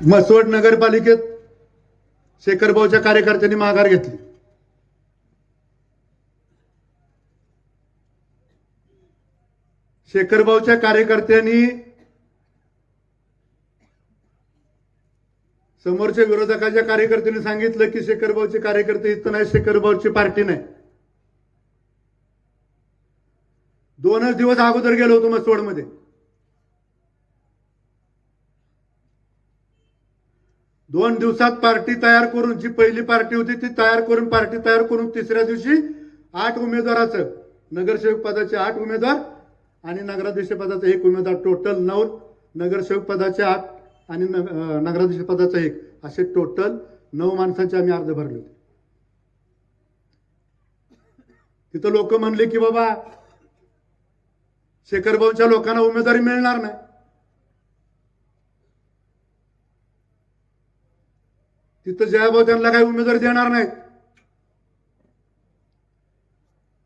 मसवड नगरपालिकेत शेखरभाऊच्या कार्यकर्त्यांनी माघार घेतली. शेखरभाऊच्या कार्यकर्त्यांनी समोरच्या विरोधकाच्या कार्यकर्त्यांनी सांगितलं की शेखरभाऊचे कार्यकर्ते इथं नाही शेखरभाऊची पार्टी नाही. दोनच दिवस अगोदर गेलो होतो मसवडमध्ये दोन दिवसात पार्टी तयार करून जी पहिली पार्टी होती ती तयार करून पार्टी तयार करून तिसऱ्या दिवशी आठ उमेदवाराचं नगरसेवक पदाचे आठ उमेदवार आणि नगराध्यक्ष पदाचा एक उमेदवार टोटल नऊ नगरसेवक पदाचे आठ आणि नग- नगराध्यक्ष पदाचा एक. असे टोटल नऊ माणसांचे आम्ही अर्ज भरले होते. तिथं लोक म्हणले की बाबा शेखरभाऊच्या लोकांना उमेदवारी मिळणार नाही. तिथं जयाभाऊ त्यांना काही उमेदवारी देणार नाहीत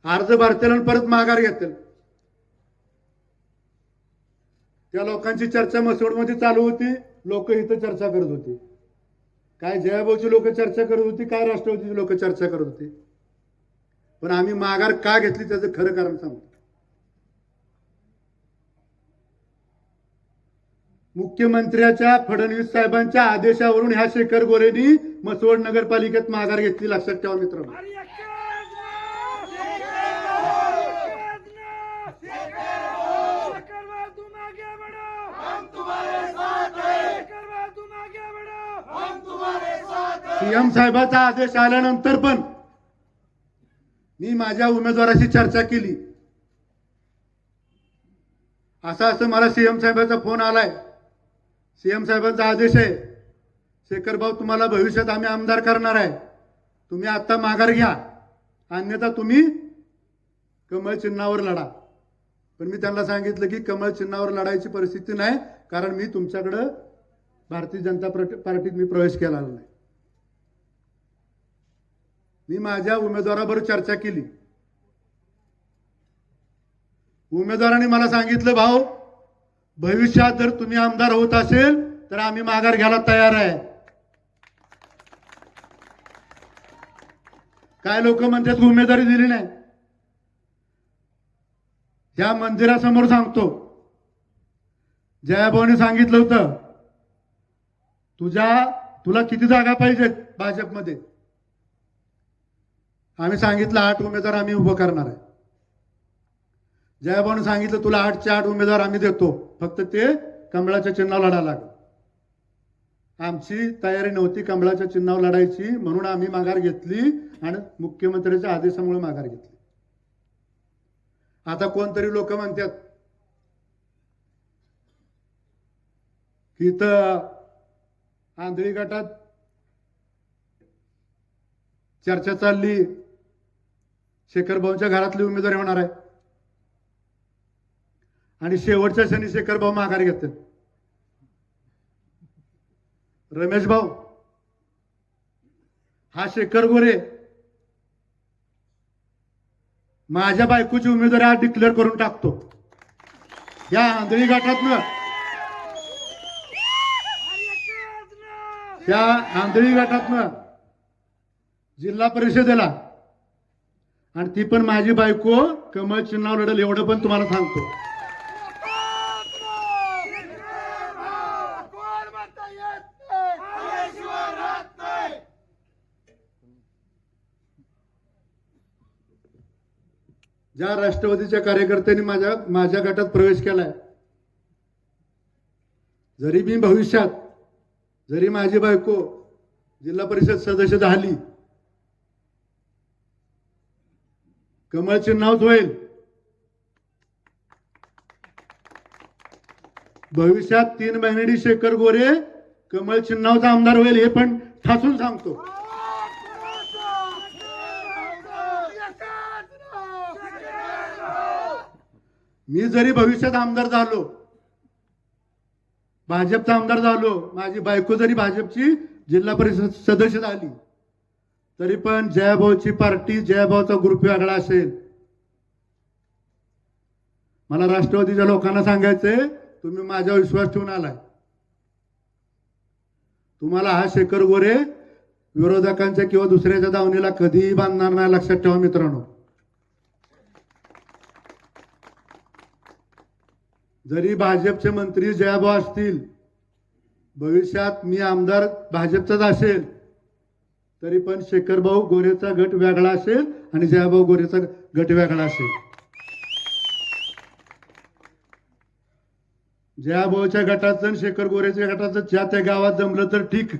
अर्ज भरतील आणि परत माघार घेतील. त्या लोकांची चर्चा मसोडमध्ये चालू होती. लोक इथं चर्चा करत होती. काय जयाभाऊची लोक चर्चा करत होती काय राष्ट्रवादीची लोक चर्चा करत होती. पण आम्ही माघार का घेतली त्याचं खरं कारण सांगतो. मुख्यमंत्र्याच्या फडणवीस साहेबांच्या आदेशावरून ह्या शेखर गोरेनी मसवड नगरपालिकेत माघार घेतली. लक्षात ठेवा बढ़ो! सीएम साहेबाचा आदेश आल्यानंतर पण मी माझ्या उमेदवाराशी चर्चा केली. असं असं मला सीएम साहेबाचा फोन आलाय. सी एम साहेबांचा आदेश आहे. शेखर भाऊ तुम्हाला भविष्यात आम्ही आमदार करणार आहे. तुम्ही आत्ता माघार घ्या. अन्यथा तुम्ही कमळ चिन्हावर लढा. पण मी त्यांना सांगितलं की कमळ चिन्हावर लढायची परिस्थिती नाही कारण मी तुमच्याकडं भारतीय जनता पार्टीत मी प्रवेश केला नाही. मी माझ्या उमेदवाराबरोबर चर्चा केली. उमेदवाराने मला सांगितलं भाऊ भविष्यात जर तुम्ही आमदार होत असेल तर आम्ही माघार घ्यायला तयार आहे. काय लोक म्हणतात उमेदवारी दिली नाही. या मंदिरासमोर सांगतो. जयाभाऊने सांगितलं होतं तुझ्या तुला किती जागा पाहिजेत भाजपमध्ये? आम्ही सांगितलं आठ उमेदवार आम्ही उभं करणार आहे. जयाभाऊने सांगितलं तुला आठचे आठ उमेदवार आम्ही देतो. फक्त ते कमळाच्या चिन्हावर लढा लागलं. आमची तयारी नव्हती कमळाच्या चिन्हावर लढायची म्हणून आम्ही माघार घेतली आणि मुख्यमंत्र्यांच्या आदेशामुळे माघार घेतली. आता कोणतरी लोक म्हणतात की इथं आंधळी गटात चर्चा चालली. शेखर भाऊंच्या घरातली उमेदवारी होणार आहे. आणि शेवटच्या क्षणी शेखर भाऊ माघार घेतात रमेश भाऊ हा शेखर गोरे माझ्या बायकोची उमेदवारी आज डिक्लेअर करून टाकतो. या आंधळी गटातनं त्या आंधळी गटातनं जिल्हा परिषदेला. आणि ती पण माझी बायको कमळ चिन्हाव लढल एवढं पण तुम्हाला सांगतो एकच नाव! शेखरभाऊ! कोण म्हणता येत नाही? आल्याशिवाय राहत नाही. ज्या राष्ट्रवादीच्या कार्यकर्त्यांनी माझ्या माझ्या गटात प्रवेश केलाय जरी मी भविष्यात जरी माझी बायको जिल्हा परिषद सदस्य झाली कमळचे चिन्हावच होईल भविष्यात तीन महिन्यांनी शेखर गोरे कमळ चिन्हावचा आमदार होईल हे पण ठासून सांगतो. मी जरी भविष्यात आमदार झालो भाजपचा आमदार झालो माझी बायको जरी भाजपची जिल्हा परिषद सदस्य झाली तरी पण जयाभाऊची पार्टी जयाभाऊचा ग्रुप वेगळा असेल. मला राष्ट्रवादीच्या लोकांना सांगायचंय तुम्ही माझ्यावर विश्वास ठेवून आलाय. तुम्हाला हा शेखर गोरे विरोधकांच्या किंवा दुसऱ्याच्या दावणीला कधीही बांधणार नाही लक्षात ठेवा मित्रांनो. जरी भाजपचे मंत्री जयाभाऊ असतील भविष्यात मी आमदार भाजपचाच असेल तरी पण शेखरभाऊ गोरेचा गट वेगळा असेल आणि जयाभाऊ गोरेचा गट वेगळा असेल. जयाभाऊच्या गटाचं आणि शेखर गोरेच्या गटाचं ज्या त्या गावात जमलं तर ठीक.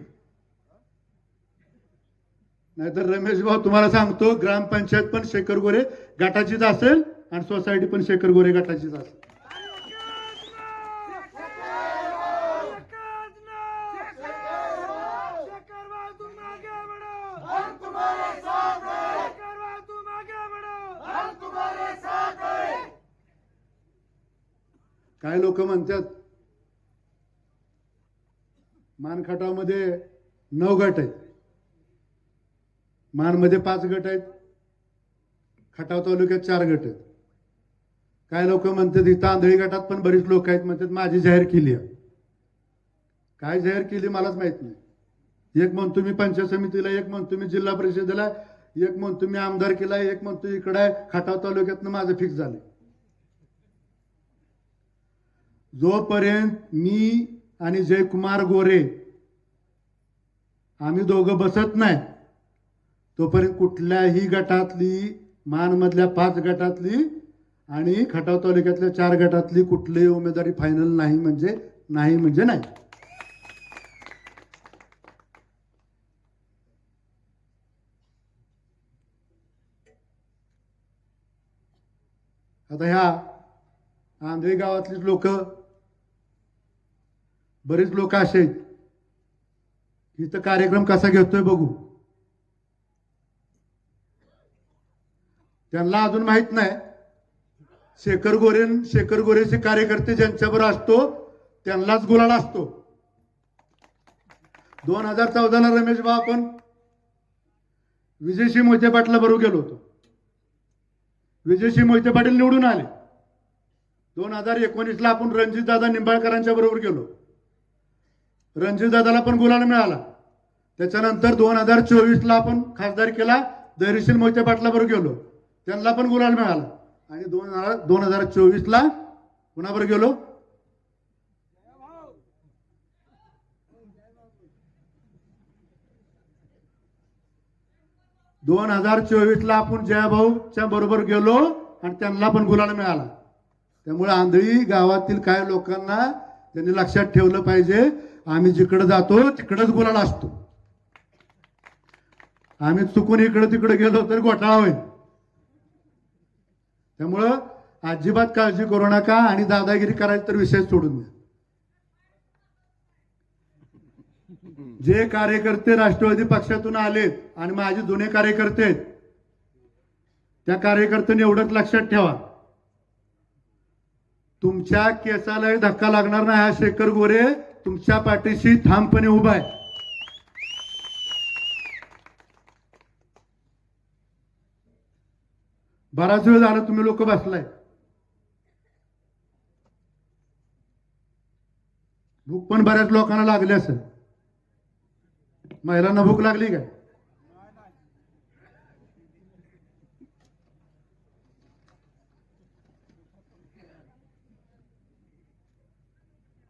नाहीतर रमेश भाऊ तुम्हाला सांगतो ग्रामपंचायत पण शेखर गोरे गटाचीच असेल आणि सोसायटी पण शेखर गोरे गटाचीच असेल. काय लोक म्हणतात? मानखटामध्ये नऊ गट आहेत. मानमध्ये पाच गट आहेत. खटाव तालुक्यात चार गट आहेत. काय लोक म्हणतात इथं आंधळी गटात पण बरीच लोक आहेत म्हणतात माझी जाहीर केली आहे. काय जाहीर केली मलाच माहीत नाही. एक म्हणतो मी पंचायत समितीला एक म्हणतो मी जिल्हा परिषदेला एक म्हणतो मी आमदार केला एक म्हणतो इकडे आहे खटाव तालुक्यातनं माझं फिक्स झालं जोपर्यंत मी आणि जयकुमार गोरे आम्ही दोघं बसत नाही तोपर्यंत कुठल्याही गटातली मानमधल्या पाच गटातली आणि खटाव तालुक्यातल्या चार गटातली कुठलीही उमेदवारी फायनल नाही म्हणजे नाही म्हणजे नाही. आता ह्या आंधळी गावातलीच लोक बरेच लोक असे आहेत इथं कार्यक्रम कसा घेतोय बघू. त्यांना अजून माहीत नाही. शेखर गोरे शेखर गोरेचे कार्यकर्ते ज्यांच्याबरोबर असतो त्यांनाच गुलाल असतो. दोन हजार चौदाला रमेश भाऊ आपण विजयशी मोहिते पाटला बरोबर गेलो होतो. विजयशी मोहिते पाटील निवडून आले. दोन हजार एकोणीसला आपण रणजितदादा निंबाळकरांच्या बरोबर गेलो. रणजितदादाला पण गुलाल मिळाला. त्याच्यानंतर दोन हजार चोवीसला आपण खासदार केला धैर्यशील मोहिते पाटलाबरोबर गेलो. त्यांना पण गुलाल मिळाला. आणि दोन हजार दोन हजार चोवीसला कुणाबरोबर गेलो? दोन हजार चोवीसला आपण जयाभाऊच्या बरोबर गेलो आणि त्यांना पण गुलाल मिळाला. त्यामुळे आंधळी गावातील काय लोकांना त्यांनी लक्षात ठेवलं पाहिजे. आम्ही जिकडे जातो तिकडेच बोलायला असतो. आम्ही चुकून इकडे तिकडे गेलो तर घोटाळा होईल. त्यामुळं अजिबात काळजी करू नका आणि दादागिरी करायची तर विषय सोडून द्या. जे कार्यकर्ते राष्ट्रवादी पक्षातून आलेत आणि माझे जुने कार्यकर्ते त्या कार्यकर्त्यांनी एवढंच लक्षात ठेवा. तुमच्या केसालाही धक्का लागणार नाही हा शेखर गोरे. तुमच्या पाठीशी ठामपणे उभा आहे. बराच वेळ झाला तुम्ही लोक बसलाय. भूक पण बऱ्याच लोकांना लागली असेल. महिलांना भूक लागली काय?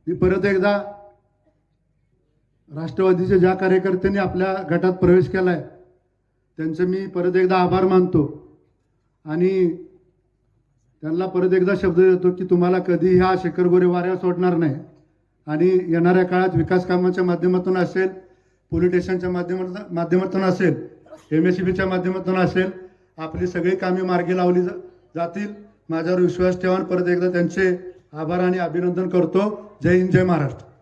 मी परत एकदा राष्ट्रवादीच्या ज्या कार्यकर्त्यांनी आपल्या गटात प्रवेश केला आहे त्यांचे मी परत एकदा आभार मानतो. आणि त्यांना परत एकदा शब्द देतो की तुम्हाला कधी ह्या शेखर गोरे वाऱ्या सोडणार नाही. आणि येणाऱ्या काळात विकास कामाच्या माध्यमातून असेल पोलीस स्टेशनच्या माध्यमातून माध्यमातून असेल एम एस सी बीच्या माध्यमातून असेल आपली सगळी कामे मार्गी लावली जा- जातील. माझ्यावर विश्वास ठेवा परत एकदा त्यांचे आभार आणि अभिनंदन करतो. जय हिंद जय महाराष्ट्र.